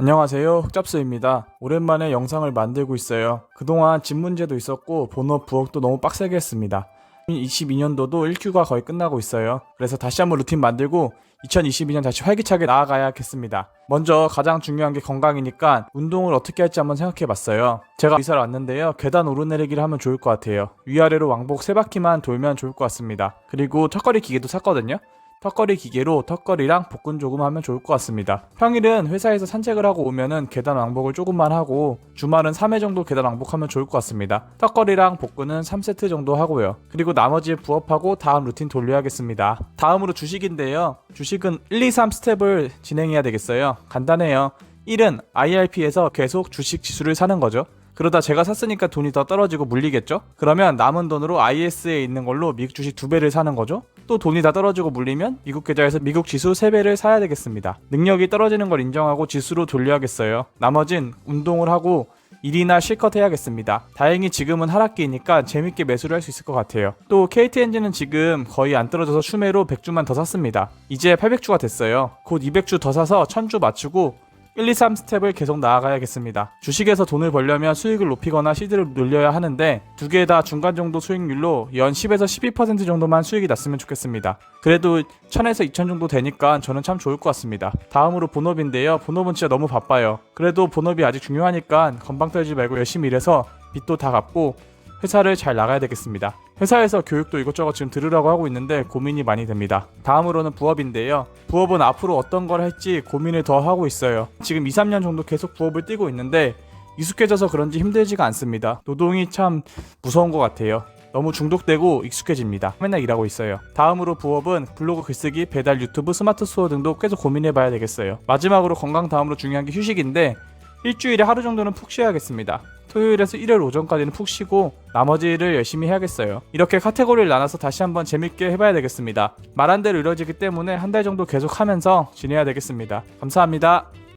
안녕하세요 흑잡스입니다. 오랜만에 영상을 만들고 있어요. 그동안 집 문제도 있었고 본업 부업도 너무 빡세게 했습니다. 22년도도 1Q가 거의 끝나고 있어요. 그래서 다시 한번 루틴 만들고 2022년 다시 활기차게 나아가야겠습니다. 먼저 가장 중요한 게 건강이니까 운동을 어떻게 할지 한번 생각해 봤어요. 제가 이사를 왔는데요. 계단 오르내리기를 하면 좋을 것 같아요. 위아래로 왕복 3바퀴만 돌면 좋을 것 같습니다. 그리고 턱걸이 기계도 샀거든요 턱걸이 기계로 턱걸이랑 복근 조금 하면 좋을 것 같습니다. 평일은 회사에서 산책을 하고 오면은 계단 왕복을 조금만 하고 주말은 3회 정도 계단 왕복하면 좋을 것 같습니다. 턱걸이랑 복근은 3세트 정도 하고요. 그리고 나머지 부업하고 다음 루틴 돌려야겠습니다. 다음으로 주식인데요. 주식은 1, 2, 3 스텝을 진행해야 되겠어요. 간단해요. 1은 IRP에서 계속 주식 지수를 사는 거죠. 그러다 제가 샀으니까 돈이 더 떨어지고 물리겠죠? 그러면 남은 돈으로 IS에 있는 걸로 미국 주식 두 배를 사는 거죠? 또 돈이 다 떨어지고 물리면 미국 계좌에서 미국 지수 3배를 사야 되겠습니다. 능력이 떨어지는 걸 인정하고 지수로 돌려야겠어요. 나머진 운동을 하고 일이나 실컷 해야겠습니다. 다행히 지금은 하락기니까 재밌게 매수를 할 수 있을 것 같아요. 또 KT 엔진은 지금 거의 안 떨어져서 추매로 100주만 더 샀습니다. 이제 800주가 됐어요. 곧 200주 더 사서 1000주 맞추고 1, 2, 3 스텝을 계속 나아가야겠습니다. 주식에서 돈을 벌려면 수익을 높이거나 시드를 늘려야 하는데 두 개 다 중간 정도 수익률로 연 10에서 12% 정도만 수익이 났으면 좋겠습니다. 그래도 1000에서 2000 정도 되니까 저는 참 좋을 것 같습니다. 다음으로 본업인데요. 본업은 진짜 너무 바빠요. 그래도 본업이 아직 중요하니까 건방 떨지 말고 열심히 일해서 빚도 다 갚고 회사를 잘 나가야 되겠습니다. 회사에서 교육도 이것저것 지금 들으라고 하고 있는데 고민이 많이 됩니다. 다음으로는 부업인데요. 부업은 앞으로 어떤 걸 할지 고민을 더 하고 있어요. 지금 2, 3년 정도 계속 부업을 뛰고 있는데 익숙해져서 그런지 힘들지가 않습니다. 노동이 참 무서운 것 같아요. 너무 중독되고 익숙해집니다. 맨날 일하고 있어요. 다음으로 부업은 블로그 글쓰기, 배달, 유튜브, 스마트 스토어 등도 계속 고민해봐야 되겠어요. 마지막으로 건강 다음으로 중요한 게 휴식인데 일주일에 하루 정도는 푹 쉬어야겠습니다. 토요일에서 일요일 오전까지는 푹 쉬고 나머지를 열심히 해야겠어요. 이렇게 카테고리를 나눠서 다시 한번 재밌게 해봐야 되겠습니다. 말한 대로 이루어지기 때문에 한 달 정도 계속 하면서 지내야 되겠습니다. 감사합니다.